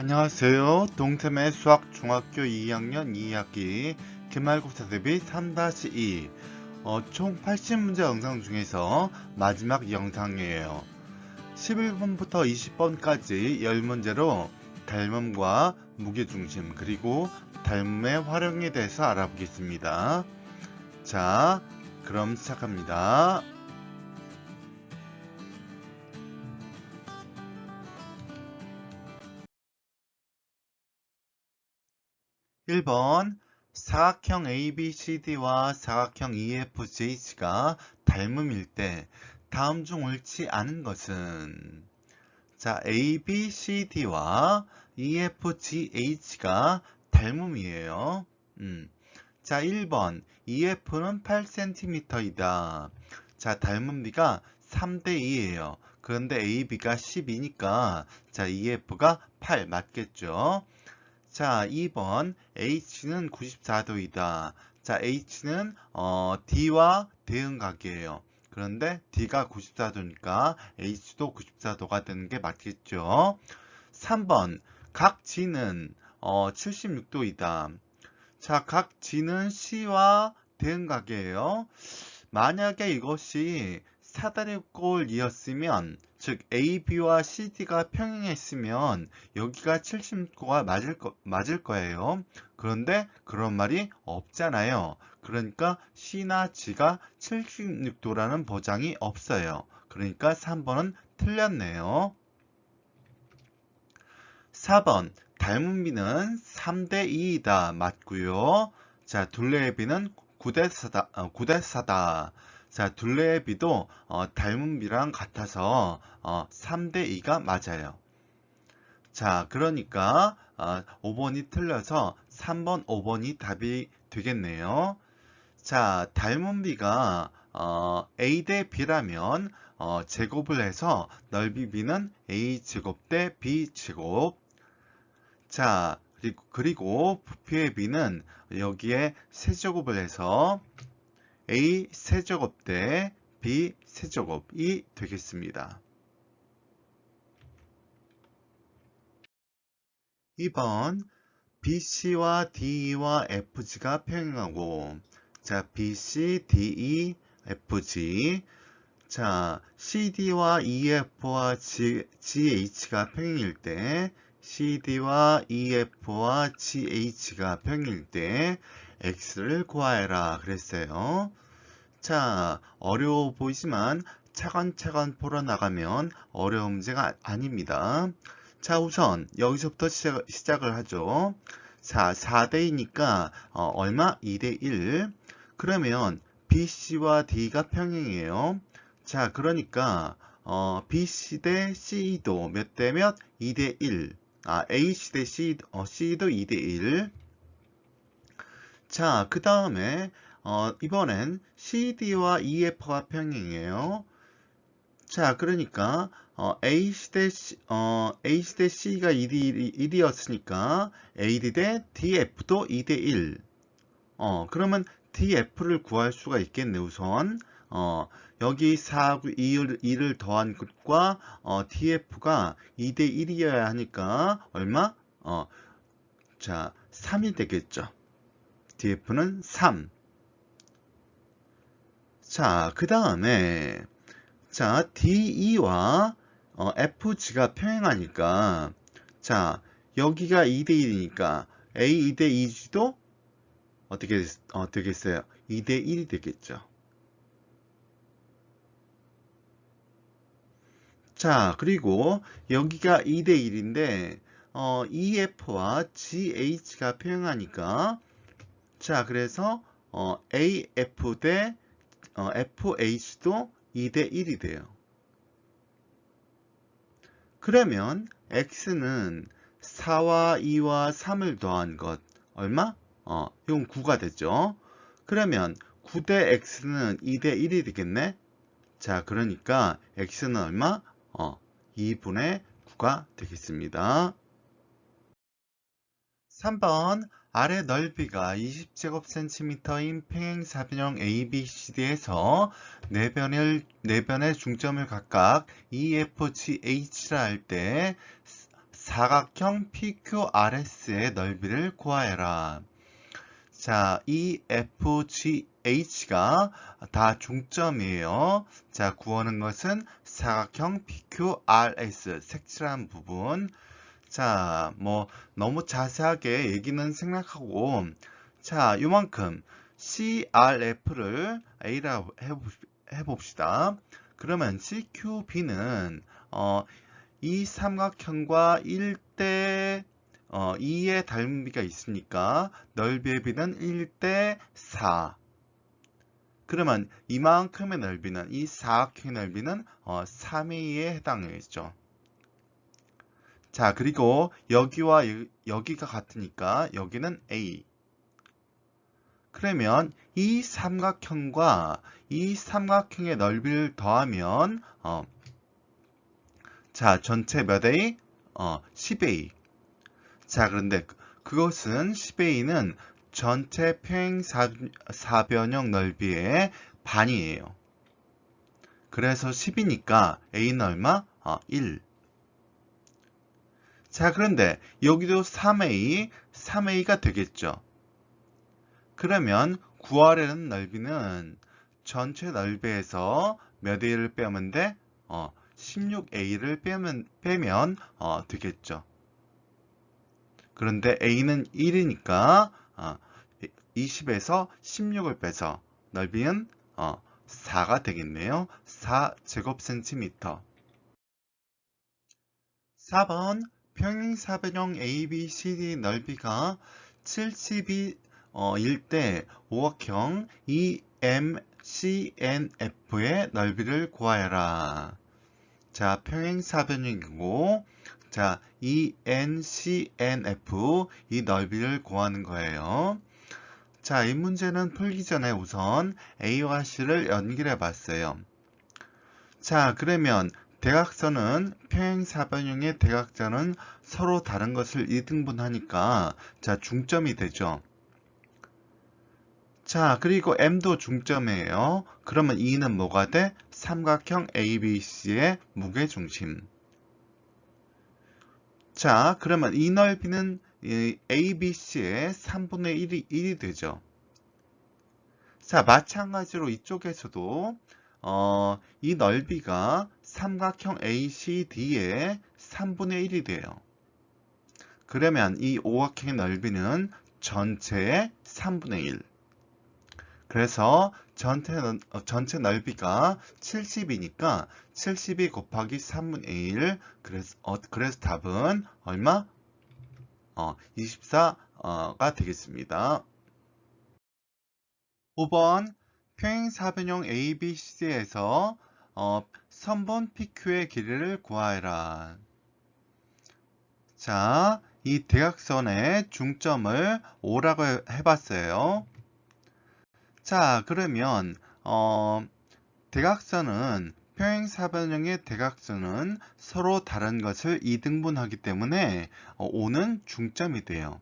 안녕하세요. 동tem의 수학 중학교 2학년 2학기 기말고사 대비 3-2 어, 총 80문제 영상 중에서 마지막 영상이에요. 11번부터 20번까지 10문제로 닮음과 무게중심 그리고 닮음의 활용에 대해서 알아보겠습니다. 자, 그럼 시작합니다. 1번 사각형 ABCD와 사각형 EFGH가 닮음일 때 다음 중 옳지 않은 것은 자 ABCD와 EFGH가 닮음이에요. 음. 자 1번 EF는 8cm이다. 자 닮음비가 3대 2예요. 그런데 AB가 12니까 자 EF가 8 맞겠죠? 자, 2번 H는 94도이다. 자, H는 어, D와 대응각이에요. 그런데 D가 94도니까 H도 94도가 되는 게 맞겠죠. 3번 각 G는 어, 76도이다. 자, 각 G는 C와 대응각이에요. 만약에 이것이 사다리꼴이었으면 즉 AB와 CD가 평행했으면 여기가 76도가 맞을, 거, 맞을 거예요. 그런데 그런 말이 없잖아요. 그러니까 C나 G가 76도라는 보장이 없어요. 그러니까 3번은 틀렸네요. 4번 닮은비는 3대 2이다. 맞고요. 자, 둘레의 비는 9대 4다. 어, 9대 4다. 자, 둘레의 비도 어, 닮은 비랑 같아서 어, 3대 2가 맞아요. 자, 그러니까 어, 5번이 틀려서 3번, 5번이 답이 되겠네요. 자, 닮은 비가 어, A 대 B라면 어, 제곱을 해서 넓이 B는 A 제곱 대 B 제곱. 자, 그리고, 그리고 부피의 B는 여기에 세제곱을 해서 a 세제곱 대 b 세제곱이 되겠습니다. 2번 BC와 DE와 FG가 평행하고 자 BC, DE, FG 자 CD와 EF와 G, GH가 평행일 때 CD와 EF와 GH가 평행일 때 x를 구하여라 그랬어요. 자, 어려워 보이지만 차근차근 풀어나가면 어려운 문제가 아닙니다. 자, 우선 여기서부터 시작, 을 하죠. 자, 4대2니까 어, 얼마? 2대1. 그러면 BC와 D가 평행이에요. 자, 그러니까 어, BC 대 C도 몇 대 몇? 2대1. 아, AC 대 C, 어, C도 2대1. 자, 그 다음에 어, 이번엔 CD와 EF가 평행이에요. 자, 그러니까 어, A 시대 C, 어, A 시대 C가 1이, 1이었으니까 AD 대 DF도 2대 1. 어, 그러면 DF를 구할 수가 있겠네, 우선. 어, 여기 4하고 2를, 2를 더한 것과 어, DF가 2대 1이어야 하니까 얼마? 어, 자, 3이 되겠죠. Df는 3. 자, 그 다음에 자, DE와 어, FG가 평행하니까 자, 여기가 2대 1이니까 A 2대 2G도 어떻게 어, 되겠어요? 2대 1이 되겠죠. 자, 그리고 여기가 2대 1인데 어, EF와 GH가 평행하니까 자, 그래서 어, AF 대 어, FH도 2대 1이 돼요. 그러면 X는 4와 2와 3을 더한 것 얼마? 어, 이건 9가 됐죠. 그러면 9대 X는 2대 1이 되겠네. 자, 그러니까 X는 얼마? 어, 2분의 9가 되겠습니다. 3번 아래 넓이가 20제곱cm인 평행사변형 ABCD에서 네 변의, 네 변의 중점을 각각 EFGH라 할 때 사각형 PQRS의 넓이를 구하여라. 자, E, F, G, H가 다 중점이에요. 자, 구하는 것은 사각형 PQRS 색칠한 부분. 자, 뭐 너무 자세하게 얘기는 생략하고 자, 요만큼 CRF를 A라고 해봅시다. 그러면 CQB는 어, 이 삼각형과 1대 어, 2의 닮비가 있으니까 넓이의 비는 1대 4. 그러면 이만큼의 넓이는 이 사각형의 넓이는 어, 3의 2에 해당하겠죠. 자, 그리고 여기와 여기가 같으니까 여기는 A. 그러면 이 삼각형과 이 삼각형의 넓이를 더하면 어, 자 전체 몇 A? 어, 10A. 자 그런데 그- 그것은 10A는 전체 평행 사변형 넓이의 반이에요. 그래서 10이니까 A는 얼마? 어, 1. 자 그런데 여기도 3A, 3A가 되겠죠. 그러면 구하려는 넓이는 전체 넓이에서 몇 A를 빼면 돼? 어, 16A를 빼면, 빼면 어, 되겠죠. 그런데 A는 1이니까 어, 20에서 16을 빼서 넓이는 어, 4가 되겠네요. 4 제곱센티미터 4번 평행사변형 ABCD 넓이가 72 어, 1대 오각형 EMCNF의 넓이를 구하여라. 자, 평행사변형이고 자, ENCNF 이 넓이를 구하는 거예요. 자, 이 문제는 풀기 전에 우선 A와 C를 연결해 봤어요. 자, 그러면 대각선은 평행사변형의 대각선은 서로 다른 것을 2등분하니까 자, 중점이 되죠. 자, 그리고 M도 중점이에요. 그러면 E는 뭐가 돼? 삼각형 ABC의 무게중심. 자, 그러면 이 넓이는 ABC의 3분의 1이 1이 되죠. 자, 마찬가지로 이쪽에서도 어, 이 넓이가 삼각형 ACD의 3분의 1이 돼요. 그러면 이 오각형의 넓이는 전체의 3분의 1. 그래서 전체, 어, 전체 넓이가 70이니까 72 곱하기 3분의 1 그래서, 어, 그래서 답은 얼마? 어, 24가 되겠습니다. 5번 평행사변형 ABC에서 어, 선분 PQ의 길이를 구하여라. 자, 이 대각선의 중점을 5라고 해봤어요. 자, 그러면 어, 대각선은 평행사변형의 대각선은 서로 다른 것을 2등분하기 때문에 어, 5는 중점이 돼요.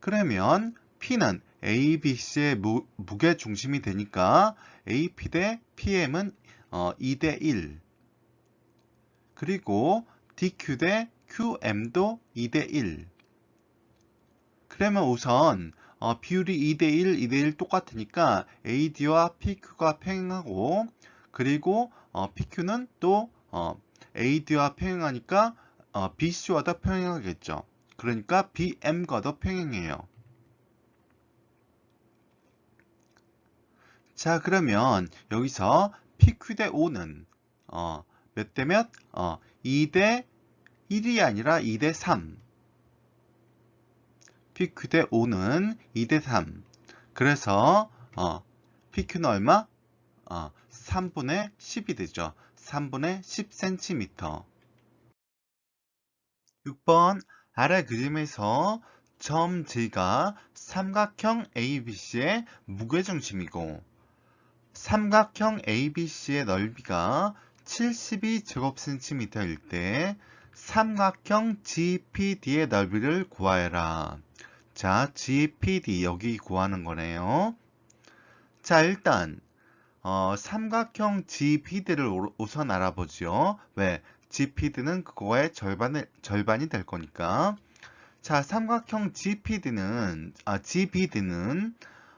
그러면 P는 ABC의 무, 무게 중심이 되니까 AP 대 PM은 어, 2대 1 그리고 DQ 대 QM도 2대 1 그러면 우선 어, 비율이 2대1, 2대1 똑같으니까 AD와 PQ가 평행하고 그리고 어, PQ는 또 어, AD와 평행하니까 어, BC와도 평행하겠죠. 그러니까 BM과도 평행해요. 자 그러면 여기서 PQ 대 5는 어, 몇 대 몇? 어, 2 대 1이 아니라 2 대 3. PQ 대 5는 2 대 3. 그래서 어, PQ는 얼마? 어, 3분의 10이 되죠. 3분의 10cm. 6번 아래 그림에서 점 G가 삼각형 ABC의 무게중심이고 삼각형 ABC의 넓이가 72제곱cm일 때 삼각형 GPD의 넓이를 구하여라. 자, GPD 여기 구하는 거네요. 자, 일단 어, 삼각형 GPD를 우선 알아보죠. 왜? GPD는 그거의 절반을, 절반이 될 거니까. 자, 삼각형 GPD는, 아, GBD는,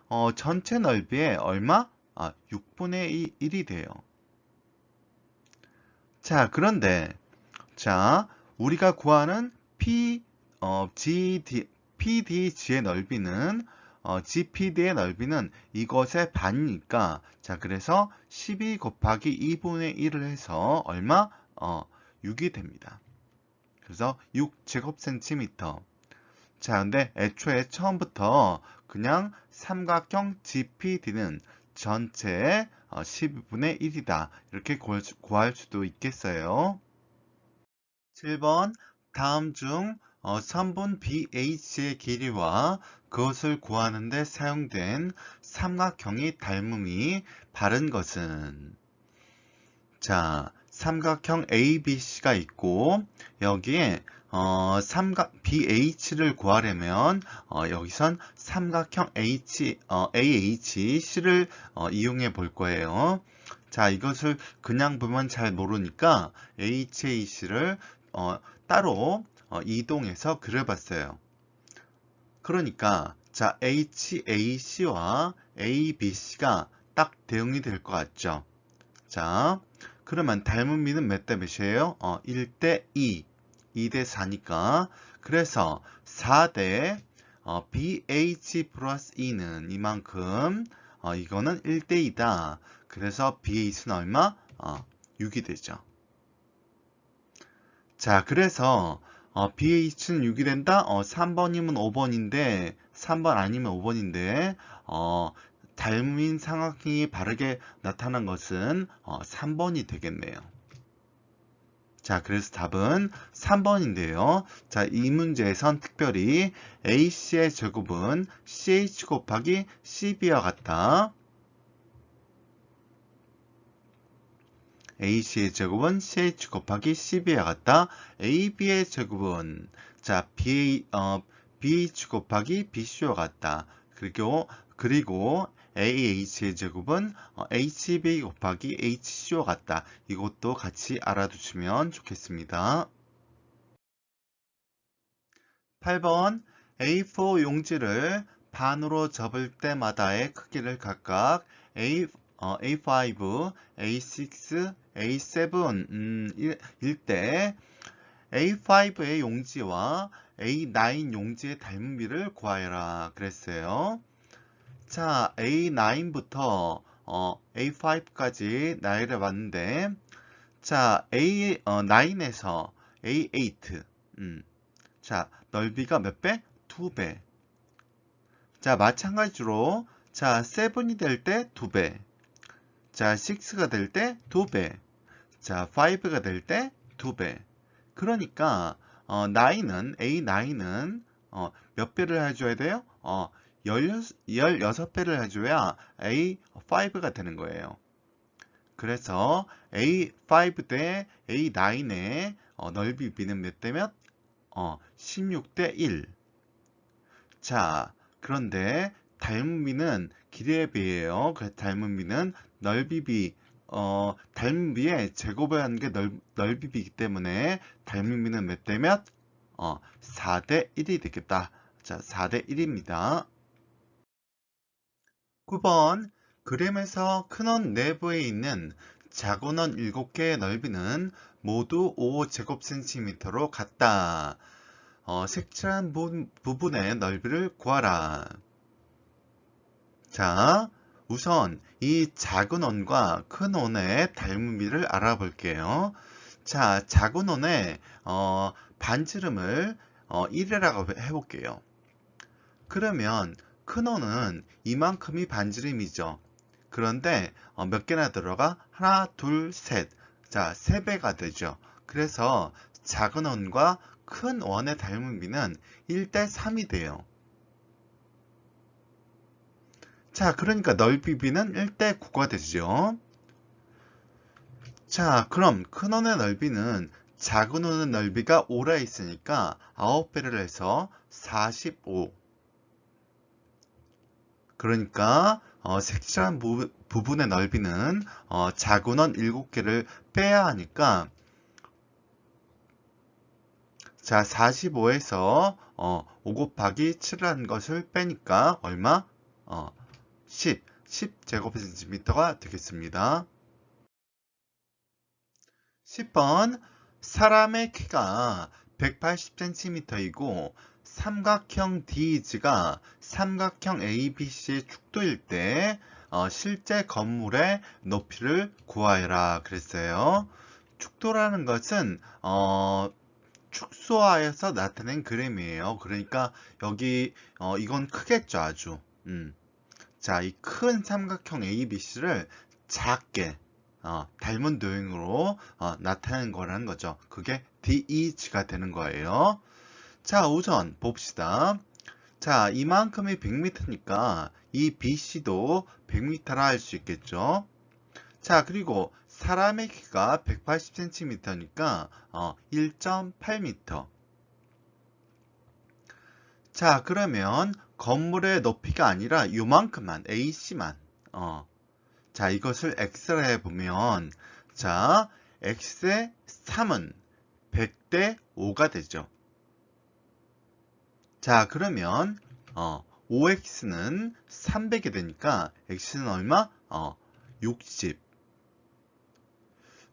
어, 전체 넓이의 얼마? 아, 6분의 1이 돼요. 자, 그런데, 자, 우리가 구하는 P, 어, GD, PDG의 넓이는, 어, GPD의 넓이는 이것의 반이니까, 자, 그래서 12 곱하기 2분의 1을 해서 얼마? 어, 6이 됩니다. 그래서 6 제곱센티미터. 자, 근데 애초에 처음부터 그냥 삼각형 GPD는 전체의 12분의 1이다. 이렇게 구할 수도 있겠어요. 7번 다음 중 3분 BH의 길이와 그것을 구하는 데 사용된 삼각형의 닮음이 바른 것은 자, 삼각형 ABC가 있고 여기에 어, 삼각 BH를 구하려면 어, 여기선 삼각형 H, 어, AHC를 어, 이용해 볼 거예요. 자, 이것을 그냥 보면 잘 모르니까 HAC를 어, 따로 어, 이동해서 그려봤어요. 그러니까 자 HAC와 ABC가 딱 대응이 될 것 같죠. 자, 그러면 닮은 비는 몇 대 몇이에요? 어, 1대 2. 2대 4니까 그래서 4대 어, BH 플러스 2는 이만큼 어, 이거는 1대 2다. 그래서 BH는 얼마? 어, 6이 되죠. 자, 그래서 어, BH는 6이 된다? 어, 3번이면 5번인데 3번 아니면 5번인데 어, 닮은 삼각형이 바르게 나타난 것은 어, 3번이 되겠네요. 자, 그래서 답은 3번인데요. 자, 이 문제에선 특별히 AC의 제곱은 CH 곱하기 CB와 같다. AC의 제곱은 CH 곱하기 CB와 같다. AB의 제곱은 자, BA, 어, BH 곱하기 BC와 같다. 그리고, 그리고 AH의 제곱은 HB 곱하기 HC와 같다. 이것도 같이 알아두시면 좋겠습니다. 8번 A4 용지를 반으로 접을 때마다의 크기를 각각 A, 어, A5, A6, A7 음, 일때 A5의 용지와 A9 용지의 닮은비를 구하여라 그랬어요. 자, A9부터 어, A5까지 나열해 봤는데 자, A, 어, 9에서 A8 음, 자, 넓이가 몇 배? 2배 자, 마찬가지로 자, 7이 될 때 2배 자, 6가 될 때 2배 자, 5가 될 때 2배 그러니까 어, 9은 A9은 어, 몇 배를 해줘야 돼요? 어, 16, 배를 해줘야 A5가 되는 거예요. 그래서 A5 대 A9의 어, 넓이 비는 몇 대 몇? 어, 16대 1. 자, 그런데 닮은 비는 길이에 비해요. 그 닮은 비는 넓이 비, 어, 닮은 비의 제곱을 하는 게 넓, 넓이 비이기 때문에 닮은 비는 몇 대 몇? 어, 4대 1이 되겠다. 자, 4대 1입니다. 9번 그림에서 큰원 내부에 있는 작은 원 7개의 넓이는 모두 5제곱센티미터로 같다. 어, 색칠한 부, 부분의 넓이를 구하라. 자, 우선 이 작은 원과 큰 원의 닮은비를 알아볼게요. 자, 작은 원의 어, 반지름을 어, 1이라고 해볼게요. 그러면 큰 원은 이만큼이 반지름이죠. 그런데 어, 몇 개나 들어가? 하나, 둘, 셋. 자, 세 배가 되죠. 그래서 작은 원과 큰 원의 닮은 비는 1대 3이 돼요. 자, 그러니까 넓이 비는 1대 9가 되죠. 자, 그럼 큰 원의 넓이는 작은 원의 넓이가 5라 있으니까 9배를 해서 45. 그러니까 어, 색칠한 부, 분의 넓이는 어, 원 7개를 빼야 하니까 자, 45에서 어, 5 곱하기 7이라는 것을 빼니까 얼마? 어, 10, 10제곱센티미터가 되겠습니다. 10번 사람의 키가 180cm이고 삼각형 DEG가 삼각형 ABC의 축도일 때 어, 실제 건물의 높이를 구하여라 그랬어요. 축도라는 것은 어, 축소하여서 나타낸 그림이에요. 그러니까 여기 어, 이건 크겠죠 아주. 음. 자, 이 큰 삼각형 ABC를 작게 어, 닮은 도형으로 어, 나타낸 거라는 거죠. 그게 DEG가 되는 거예요. 자, 우선 봅시다. 자, 이만큼이 100m니까 이 BC도 100m라 할 수 있겠죠. 자, 그리고 사람의 키가 180cm니까 어, 1.8m. 자, 그러면 건물의 높이가 아니라 요만큼만 AC만 어, 자, 이것을 x라 해보면, 자, x의 3은 100대 5가 되죠. 자, 그러면, 어, 5x는 300이 되니까, x는 얼마? 어, 60.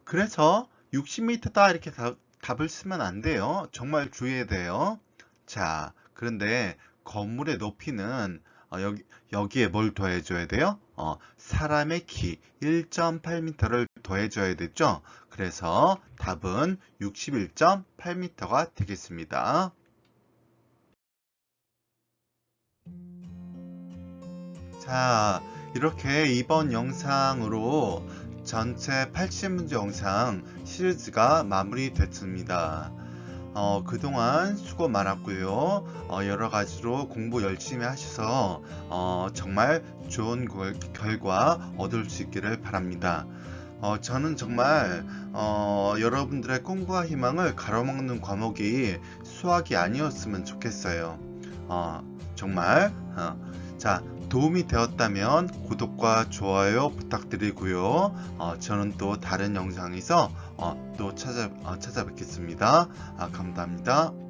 그래서 60m다 이렇게 답, 답을 쓰면 안 돼요. 정말 주의해야 돼요. 자, 그런데 건물의 높이는 어, 여기, 여기에 뭘 더해줘야 돼요? 어, 사람의 키 1.8m를 더해줘야 되죠? 그래서 답은 61.8m가 되겠습니다. 자, 이렇게 이번 영상으로 전체 80문제 영상 시리즈가 마무리됐습니다. 어, 그동안 수고 많았고요. 어, 여러 가지로 공부 열심히 하셔서 어, 정말 좋은 결- 결과 얻을 수 있기를 바랍니다. 어, 저는 정말 어, 여러분들의 꿈과 희망을 가로막는 과목이 수학이 아니었으면 좋겠어요. 어, 정말 어, 자 도움이 되었다면 구독과 좋아요 부탁드리고요. 어, 저는 또 다른 영상에서 어, 또 찾아, 어, 찾아뵙겠습니다. 아, 감사합니다.